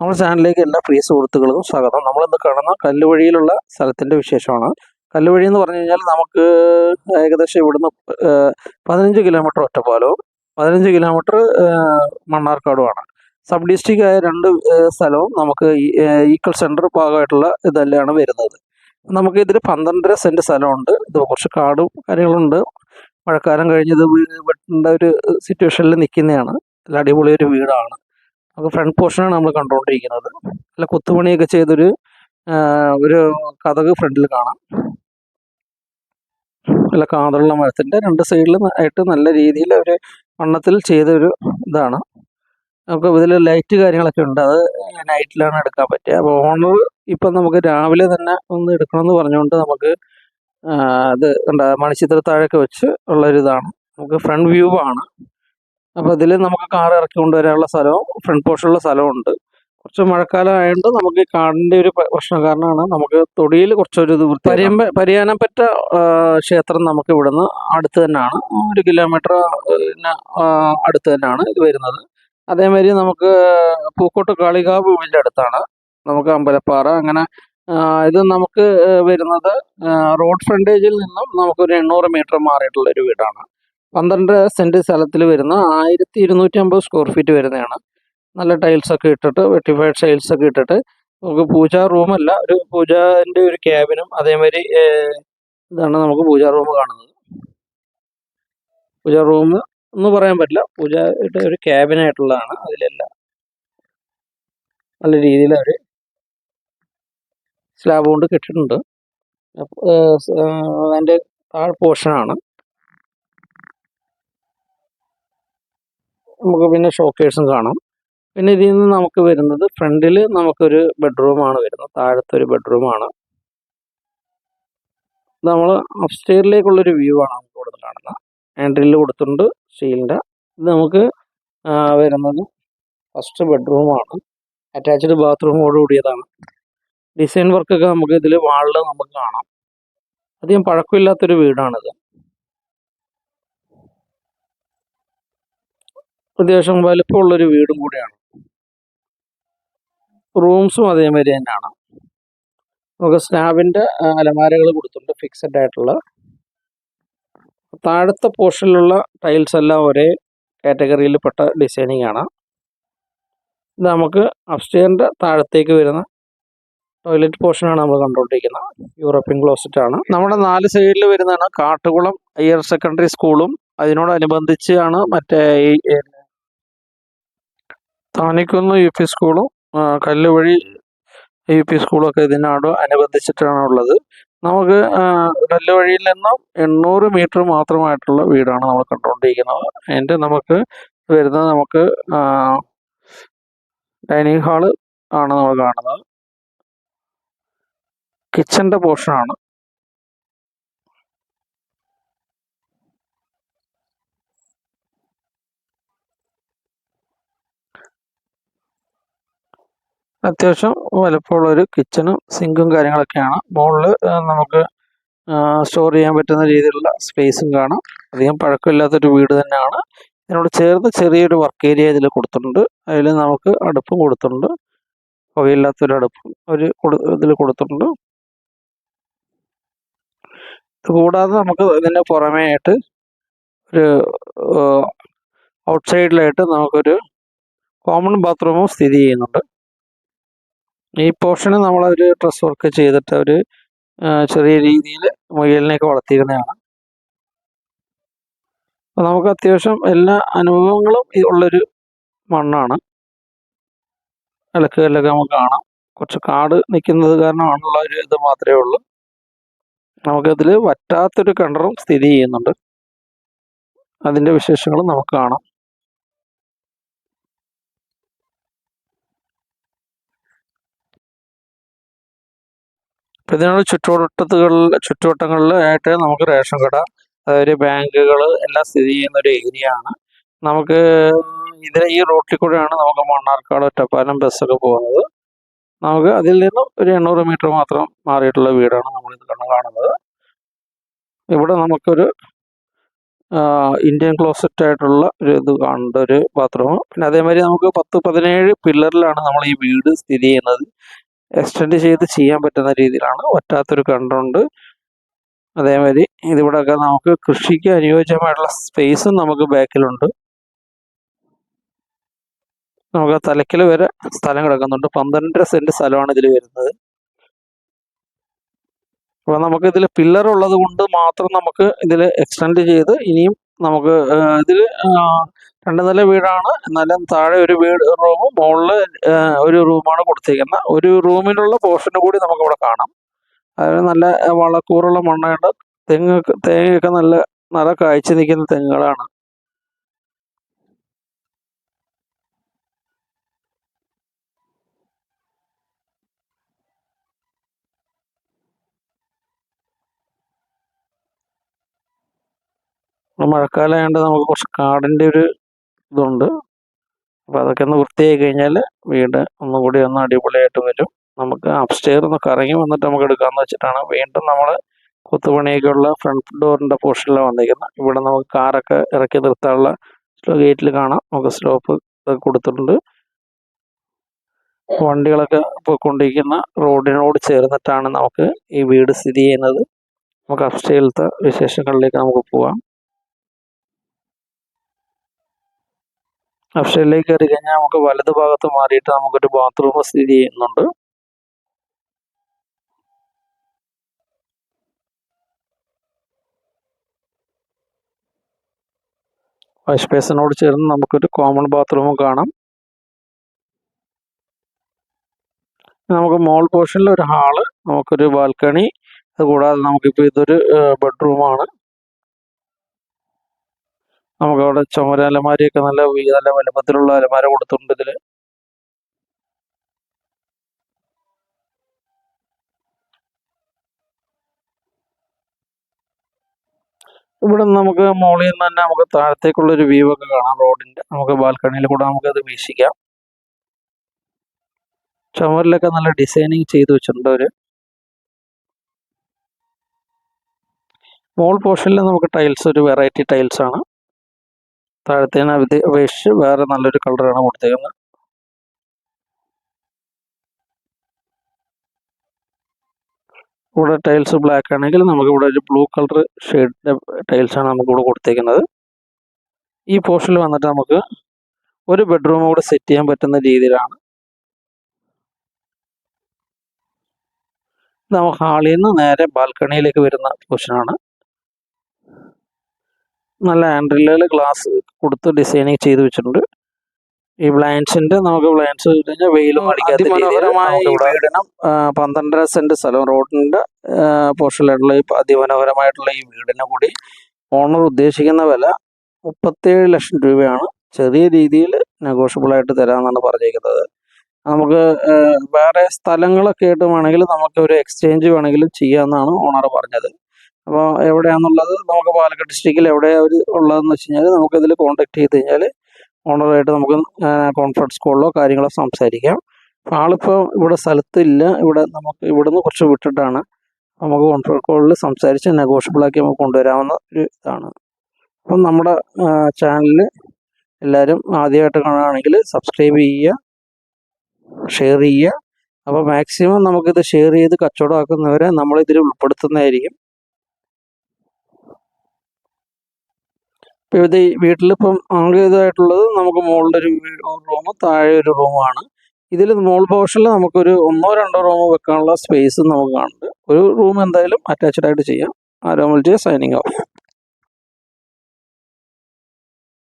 നമ്മുടെ ചാനലിലേക്ക് എല്ലാ പ്രിയ സുഹൃത്തുക്കൾക്കും സ്വാഗതം. നമ്മളിന്ന് കാണുന്ന കല്ലുവഴിയിലുള്ള സ്ഥലത്തിന്റെ വിശേഷമാണ്. കല്ലുവഴി എന്ന് പറഞ്ഞു കഴിഞ്ഞാൽ നമുക്ക് ഏകദേശം ഇവിടുന്ന് പതിനഞ്ച് കിലോമീറ്റർ ഒറ്റപ്പാലവും പതിനഞ്ച് കിലോമീറ്റർ മണ്ണാർക്കാടുമാണ്. സബ് ഡിസ്ട്രിക്റ്റ് ആയ രണ്ട് സ്ഥലവും നമുക്ക് ഈക്വൽ സെന്റർ ഭാഗമായിട്ടുള്ള ഇതെല്ലാം വരുന്നത്. നമുക്ക് ഇതിൽ പന്ത്രണ്ടര സെന്റ് സ്ഥലമുണ്ട്. ഇത് കുറച്ച് കാടും കാര്യങ്ങളുണ്ട്. മഴക്കാലം കഴിഞ്ഞത് വെട്ടേണ്ട ഒരു സിറ്റുവേഷനിൽ നിൽക്കുന്നതാണ് അടിപൊളി ഒരു വീടാണ്. നമുക്ക് ഫ്രണ്ട് പോർഷനാണ് നമ്മൾ കണ്ടുകൊണ്ടിരിക്കുന്നത് നല്ല കൊത്തുപണിയൊക്കെ ചെയ്തൊരു ഒരു കഥക് ഫ്രണ്ടിൽ കാണാം. നല്ല കാതുള്ള മരത്തിന്റെ രണ്ട് സൈഡിലും ആയിട്ട് നല്ല രീതിയിൽ ഒരു വണ്ണത്തിൽ ചെയ്തൊരു ഇതാണ്. നമുക്ക് ഇതിൽ ലൈറ്റ് കാര്യങ്ങളൊക്കെ ഉണ്ട്. അത് നൈറ്റിലാണ് എടുക്കാൻ പറ്റുക അപ്പോൾ ഓണർ ഇപ്പം നമുക്ക് രാവിലെ തന്നെ ഒന്ന് എടുക്കണമെന്ന് പറഞ്ഞുകൊണ്ട് നമുക്ക് ഇത് എന്താ മണിച്ചിത്രത്താഴൊക്കെ വെച്ച് ഉള്ളൊരിതാണ്. നമുക്ക് ഫ്രണ്ട് വ്യൂ ആണ്. അപ്പോൾ ഇതിൽ നമുക്ക് കാർ ഇറക്കി കൊണ്ടുവരാനുള്ള സ്ഥലവും ഫ്രണ്ട് പോർഷനുള്ള സ്ഥലവും ഉണ്ട്. കുറച്ച് മഴക്കാലം ആയതുകൊണ്ട് നമുക്ക് ഈ കാടിന്റെ ഒരു പ്രശ്നം കാരണമാണ് നമുക്ക് തൊടിയിൽ കുറച്ചൊരു ഇത് പരിയമ്പ പരിയാനപ്പറ്റ ക്ഷേത്രം നമുക്ക് ഇവിടുന്ന് അടുത്ത് തന്നെയാണ് ഒരു കിലോമീറ്റർ അടുത്ത് തന്നെയാണ് ഇത് വരുന്നത്. അതേമാതിരി നമുക്ക് പൂക്കോട്ട് കാളികാവ് ഇതിന്റെ അടുത്താണ്. നമുക്ക് അമ്പലപ്പാറ. അങ്ങനെ ഇത് നമുക്ക് വരുന്നത് റോഡ് ഫ്രണ്ടേജിൽ നിന്നും നമുക്കൊരു എണ്ണൂറ് മീറ്റർ മാറിയിട്ടുള്ള ഒരു വീടാണ്. പന്ത്രണ്ട് സെന്റ് സ്ഥലത്തിൽ വരുന്ന ആയിരത്തി ഇരുന്നൂറ്റി അമ്പത് സ്ക്വയർ ഫീറ്റ് വരുന്നതാണ്. നല്ല ടൈൽസ് ഒക്കെ ഇട്ടിട്ട് വെട്ടിഫൈഡ് ടൈൽസ് ഒക്കെ ഇട്ടിട്ട്. നമുക്ക് പൂജാ റൂമല്ല ഒരു പൂജാന്റെ ഒരു ക്യാബിനും അതേമാതിരി ഇതാണ് നമുക്ക് പൂജാ റൂം കാണുന്നത്. പൂജാ റൂം എന്ന് പറയാൻ പറ്റില്ല. പൂജയുടെ ഒരു ക്യാബിനായിട്ടുള്ളതാണ് അതിലെല്ലാം. നല്ല രീതിയിൽ അവർ സ്ലാബ് കൊണ്ട് കെട്ടിട്ടുണ്ട് അതിന്റെ താഴ് പോർഷനാണ് നമുക്ക് പിന്നെ ഷോക്കേഴ്സും കാണാം. പിന്നെ ഇതിൽ നിന്ന് നമുക്ക് വരുന്നത് ഫ്രണ്ടിൽ നമുക്കൊരു ബെഡ്റൂമാണ് വരുന്നത്. താഴത്തെ ഒരു ബെഡ്റൂമാണ് നമ്മൾ അപ്സ്റ്റെയറിലേക്കുള്ളൊരു വ്യൂ ആണ് നമുക്ക് ഇവിടെ കാണുന്നത്. ആൻഡ്രിൽ കൊടുത്തിട്ടുണ്ട് സ്റ്റീലിന്റെ ഇത് നമുക്ക് വരുന്നത് ഫസ്റ്റ് ബെഡ്റൂമാണ് അറ്റാച്ച്ഡ് ബാത്റൂമോട് കൂടിയതാണ്. ഡിസൈൻ വർക്കൊക്കെ നമുക്ക് ഇതിൽ വാളിൽ നമുക്ക് കാണാം. അധികം പഴക്കമില്ലാത്തൊരു വീടാണിത്. അത്യാവശ്യം വലിപ്പമുള്ളൊരു വീടും കൂടിയാണ്. റൂംസും അതേമാതിരി തന്നെയാണ്. നമുക്ക് സ്നാബിന്റെ അലമാരകൾ കൊടുത്തിട്ടുണ്ട് ഫിക്സഡ് ആയിട്ടുള്ള. താഴത്തെ പോർഷനിലുള്ള ടൈൽസ് എല്ലാം ഒരേ കാറ്റഗറിയിൽപ്പെട്ട ഡിസൈനിങ് ആണ്. ഇത് നമുക്ക് അപ്സ്റ്റെയറിന്റെ താഴത്തേക്ക് വരുന്ന ടോയ്ലറ്റ് പോർഷനാണ് നമ്മൾ കണ്ടുകൊണ്ടിരിക്കുന്നത് യൂറോപ്യൻ ക്ലോസറ്റ് ആണ്. നമ്മുടെ നാല് സൈഡിൽ വരുന്നതാണ് കാട്ടുകുളം ഹയർ സെക്കൻഡറി സ്കൂളും. അതിനോടനുബന്ധിച്ചാണ് മറ്റേ ഈ താനിക്കുന്ന് യു പി സ്കൂളും കല്ലുവഴി യു പി സ്കൂളൊക്കെ ഇതിനോട് അനുബന്ധിച്ചിട്ടാണ് ഉള്ളത് നമുക്ക് കല്ലുവഴിയിൽ നിന്നും എണ്ണൂറ് മീറ്റർ മാത്രമായിട്ടുള്ള വീടാണ് നമ്മൾ കണ്ടുകൊണ്ടിരിക്കുന്നത്. അതിന്റെ നമുക്ക് വരുന്നത് നമുക്ക് ഡൈനിങ് ഹാൾ ആണ് നമ്മൾ കാണുന്നത്. കിച്ചന്റെ പോർഷനാണ്. അത്യാവശ്യം വലപ്പുള്ള ഒരു കിച്ചണും സിങ്കും കാര്യങ്ങളൊക്കെയാണ്. മുകളിൽ നമുക്ക് സ്റ്റോർ ചെയ്യാൻ പറ്റുന്ന രീതിയിലുള്ള സ്പേസും കാണാം. അധികം പഴക്കമില്ലാത്തൊരു വീട് തന്നെയാണ്. ഇതിനോട് ചേർന്ന് ചെറിയൊരു വർക്ക് ഏരിയ ഇതിൽ കൊടുത്തിട്ടുണ്ട്. അതിൽ നമുക്ക് അടുപ്പും കൊടുത്തിട്ടുണ്ട്. പുകയില്ലാത്തൊരു അടുപ്പും ഒരു ഇതിൽ കൊടുത്തിട്ടുണ്ട്. കൂടാതെ നമുക്ക് ഇതിന് പുറമേ ആയിട്ട് ഒരു ഔട്ട്സൈഡിലായിട്ട് നമുക്കൊരു കോമൺ ബാത്റൂമും സ്ഥിതി ചെയ്യുന്നുണ്ട്. ഈ പോർഷന് നമ്മളൊരു ഡ്രസ് വർക്ക് ചെയ്തിട്ട് ഒരു ചെറിയ രീതിയിൽ മുയലിനെയൊക്കെ വളർത്തിയിരുന്നതാണ്. അപ്പോൾ നമുക്ക് അത്യാവശ്യം എല്ലാ അനുഭവങ്ങളും ഉള്ളൊരു മണ്ണാണ്. ഇലക്കുകളിലൊക്കെ നമുക്ക് കാണാം. കുറച്ച് കാട് നിൽക്കുന്നത് കാരണമാണുള്ള ഒരു ഇത് മാത്രമേ ഉള്ളൂ. നമുക്കതിൽ വറ്റാത്തൊരു കിണറും സ്ഥിതി ചെയ്യുന്നുണ്ട്. അതിന്റെ വിശേഷങ്ങളും നമുക്ക് കാണാം. ഇതിനുള്ള ചുറ്റുവട്ടത്തുകളിൽ ചുറ്റുവട്ടങ്ങളിൽ ആയിട്ട് നമുക്ക് റേഷൻ കട അതായത് ബാങ്കുകൾ എല്ലാം സ്ഥിതി ചെയ്യുന്ന ഒരു ഏരിയ ആണ് നമുക്ക് ഇതിന് ഈ റോട്ടിൽ കൂടെയാണ് നമുക്ക് മണ്ണാർക്കാട് ഒറ്റപ്പാലം ബസ്സൊക്കെ പോകുന്നത്. നമുക്ക് അതിൽ നിന്നും ഒരു എണ്ണൂറ് മീറ്റർ മാത്രം മാറിയിട്ടുള്ള വീടാണ് നമ്മൾ ഇത് കണ്ണ് കാണുന്നത്. ഇവിടെ നമുക്കൊരു ഇന്ത്യൻ ക്ലോസറ്റ് ആയിട്ടുള്ള ഒരു ഇത് കാണേണ്ട ഒരു ബാത്റൂം. പിന്നെ അതേമാതിരി നമുക്ക് പത്ത് പതിനേഴ് പില്ലറിലാണ് നമ്മൾ ഈ വീട് സ്ഥിതി ചെയ്യുന്നത്. എക്സ്റ്റെൻഡ് ചെയ്ത് ചെയ്യാൻ പറ്റുന്ന രീതിയിലാണ്. ഒറ്റാത്തൊരു കണ്ടുണ്ട്. അതേമാതിരി ഇതിവിടെയൊക്കെ നമുക്ക് കൃഷിക്ക് അനുയോജ്യമായിട്ടുള്ള സ്പേസും നമുക്ക് ബാക്കിലുണ്ട്. നമുക്ക് തലയ്ക്കൽ വരെ സ്ഥലം കിടക്കുന്നുണ്ട്. പന്ത്രണ്ടര സെന്റ് സ്ഥലമാണ് ഇതിൽ വരുന്നത്. അപ്പോൾ നമുക്ക് ഇതിൽ പില്ലർ ഉള്ളത് കൊണ്ട് മാത്രം നമുക്ക് ഇതിൽ എക്സ്റ്റെൻഡ് ചെയ്ത് ഇനിയും നമുക്ക് ഇതിൽ രണ്ട് നില വീടാണ്. എന്നാലും താഴെ ഒരു വീട് റൂമും മുകളിൽ ഒരു റൂമാണ് കൊടുത്തിരിക്കുന്നത്. ഒരു റൂമിലുള്ള പോർഷനും കൂടി നമുക്ക് ഇവിടെ കാണാം. അതായത് നല്ല വളക്കൂറുള്ള മണ്ണുണ്ട്. തെങ്ങ് തേങ്ങയൊക്കെ നല്ല നല്ല കാഴ്ച നിൽക്കുന്ന തെങ്ങുകളാണ്. മഴക്കാലമായതുകൊണ്ട് നമുക്ക് കുറച്ച് കാടിന്റെ ഒരു ഇതുണ്ട്. അപ്പോൾ അതൊക്കെ ഒന്ന് വൃത്തിയായി കഴിഞ്ഞാൽ വീട് ഒന്നുകൂടി ഒന്ന് അടിപൊളിയായിട്ട് വരും. നമുക്ക് അപ്സ്റ്റെയർ ഒന്ന് കറങ്ങി വന്നിട്ട് നമുക്ക് എടുക്കാമെന്ന് വെച്ചിട്ടാണ് വീണ്ടും നമ്മൾ കൊത്തുപണിയൊക്കെയുള്ള ഫ്രണ്ട് ഡോറിന്റെ പോർഷനിലാണ് വന്നിരിക്കുന്നത് ഇവിടെ നമുക്ക് കാറൊക്കെ ഇറക്കി നിർത്താനുള്ള സ്ലോ ഗേറ്റിൽ കാണാം. നമുക്ക് സ്ലോപ്പ് കൊടുത്തിട്ടുണ്ട്. വണ്ടികളൊക്കെ പോയിക്കൊണ്ടിരിക്കുന്ന റോഡിനോട് ചേർന്നിട്ടാണ് നമുക്ക് ഈ വീട് സ്ഥിതി ചെയ്യുന്നത്. നമുക്ക് അപ്സ്റ്റേലത്തെ വിശേഷങ്ങളിലേക്ക് നമുക്ക് പോവാം. അപ്സ്റ്റേറിലേക്ക് കയറി കഴിഞ്ഞാൽ നമുക്ക് വലത് ഭാഗത്ത് മാറിയിട്ട് നമുക്കൊരു ബാത്റൂം സ്ഥിതി ചെയ്യുന്നുണ്ട്. വാഷ് ബേസിനോട് ചേർന്ന് നമുക്കൊരു കോമൺ ബാത്റൂമും കാണാം. നമുക്ക് മോൾ പോർഷനിൽ ഒരു ഹാൾ നമുക്കൊരു ബാൽക്കണി അതുകൂടാതെ നമുക്കിപ്പോൾ ഇതൊരു ബെഡ്റൂമാണ് നമുക്കവിടെ ചുമര അലമാരിയൊക്കെ നല്ല നല്ല വലുപ്പത്തിലുള്ള അലമാര കൊടുത്തിട്ടുണ്ട് ഇതിൽ. ഇവിടെ നമുക്ക് മുകളിൽ നിന്ന് തന്നെ നമുക്ക് താഴത്തേക്കുള്ള ഒരു വ്യൂ ഒക്കെ കാണാം റോഡിന്റെ. നമുക്ക് ബാൽക്കണിയിൽ കൂടെ നമുക്ക് അത് വീക്ഷിക്കാം. ചുമരിലൊക്കെ നല്ല ഡിസൈനിങ് ചെയ്തു വെച്ചിട്ടുണ്ട് അവർ. മോൾ പോർഷനിൽ നമുക്ക് ടൈൽസ് ഒരു വെറൈറ്റി ടൈൽസ് ആണ്. താഴത്തേനെ അപേക്ഷിച്ച് വേറെ നല്ലൊരു കളറാണ് കൊടുത്തേക്കുന്നത്. ഇവിടെ ടൈൽസ് ബ്ലാക്ക് ആണെങ്കിൽ നമുക്ക് ഇവിടെ ഒരു ബ്ലൂ കളർ ഷെയ്ഡിന്റെ ടൈൽസാണ് നമുക്ക് ഇവിടെ കൊടുത്തേക്കുന്നത്. ഈ പോർഷനിൽ വന്നിട്ട് നമുക്ക് ഒരു ബെഡ്റൂം കൂടെ സെറ്റ് ചെയ്യാൻ പറ്റുന്ന രീതിയിലാണ്. നമുക്ക് ഹാളിൽ നിന്ന് നേരെ ബാൽക്കണിയിലേക്ക് വരുന്ന പോർഷനാണ് നല്ല ഹാൻഡിലുകൾ ഗ്ലാസ് കൊടുത്ത് ഡിസൈനിങ് ചെയ്ത് വെച്ചിട്ടുണ്ട്. ഈ ബ്ലൈൻഡ്സിന്റെ നമുക്ക് ബ്ലൈൻഡ്സ് കഴിഞ്ഞാൽ വെയിലും വീടിനും പന്ത്രണ്ടര സെന്റ് സ്ഥലം റോഡിന്റെ പോർഷനിലായിട്ടുള്ള ഈ അതിമനോഹരമായിട്ടുള്ള ഈ വീടിന് കൂടി ഓണർ ഉദ്ദേശിക്കുന്ന വില മുപ്പത്തേഴ് ലക്ഷം രൂപയാണ്. ചെറിയ രീതിയിൽ നെഗോഷ്യബിൾ ആയിട്ട് തരാമെന്നാണ് പറഞ്ഞിരിക്കുന്നത്. നമുക്ക് വേറെ സ്ഥലങ്ങളൊക്കെ ആയിട്ട് വേണമെങ്കിൽ നമുക്ക് ഒരു എക്സ്ചേഞ്ച് വേണമെങ്കിലും ചെയ്യാമെന്നാണ് ഓണർ പറഞ്ഞത്. അപ്പോൾ എവിടെയാണെന്നുള്ളത് നമുക്ക് പാലക്കാട് ഡിസ്ട്രിക്റ്റിൽ എവിടെയാണ് അവർ ഉള്ളതെന്ന് വെച്ച് കഴിഞ്ഞാൽ നമുക്കിതിൽ കോൺടാക്ട് ചെയ്ത് കഴിഞ്ഞാൽ ഓണറായിട്ട് നമുക്ക് കോൺഫറൻസ് കോളിലോ കാര്യങ്ങളോ സംസാരിക്കാം. ആളിപ്പോൾ ഇവിടെ സ്ഥലത്തില്ല. ഇവിടെ നമുക്ക് ഇവിടുന്ന് കുറച്ച് വിട്ടിട്ടാണ് നമുക്ക് കോൺഫറൻസ് കോളിൽ സംസാരിച്ച് നെഗോഷ്യബിളാക്കി നമുക്ക് കൊണ്ടുവരാവുന്ന ഒരു ഇതാണ്. അപ്പം നമ്മുടെ ചാനലിൽ എല്ലാവരും ആദ്യമായിട്ട് കാണുകയാണെങ്കിൽ സബ്സ്ക്രൈബ് ചെയ്യുക ഷെയർ ചെയ്യുക. അപ്പോൾ മാക്സിമം നമുക്കിത് ഷെയർ ചെയ്ത് കച്ചവടമാക്കുന്നവരെ നമ്മളിതിൽ ഉൾപ്പെടുത്തുന്നതായിരിക്കും. ഇപ്പോൾ ഇത് വീട്ടിലിപ്പം ആകെതായിട്ടുള്ളത് നമുക്ക് മുകളിൽ ഒരു റൂം താഴെ ഒരു റൂമാണ്. ഇതിൽ മോൾ പോർഷനിൽ നമുക്കൊരു ഒന്നോ രണ്ടോ റൂം വെക്കാനുള്ള സ്പേസ് നമുക്ക് കാണുന്നുണ്ട്. ഒരു റൂം എന്തായാലും അറ്റാച്ച്ഡ് ആയിട്ട് ചെയ്യാം. ആരോമൽ ജെ സൈനിങ് ഓഫ്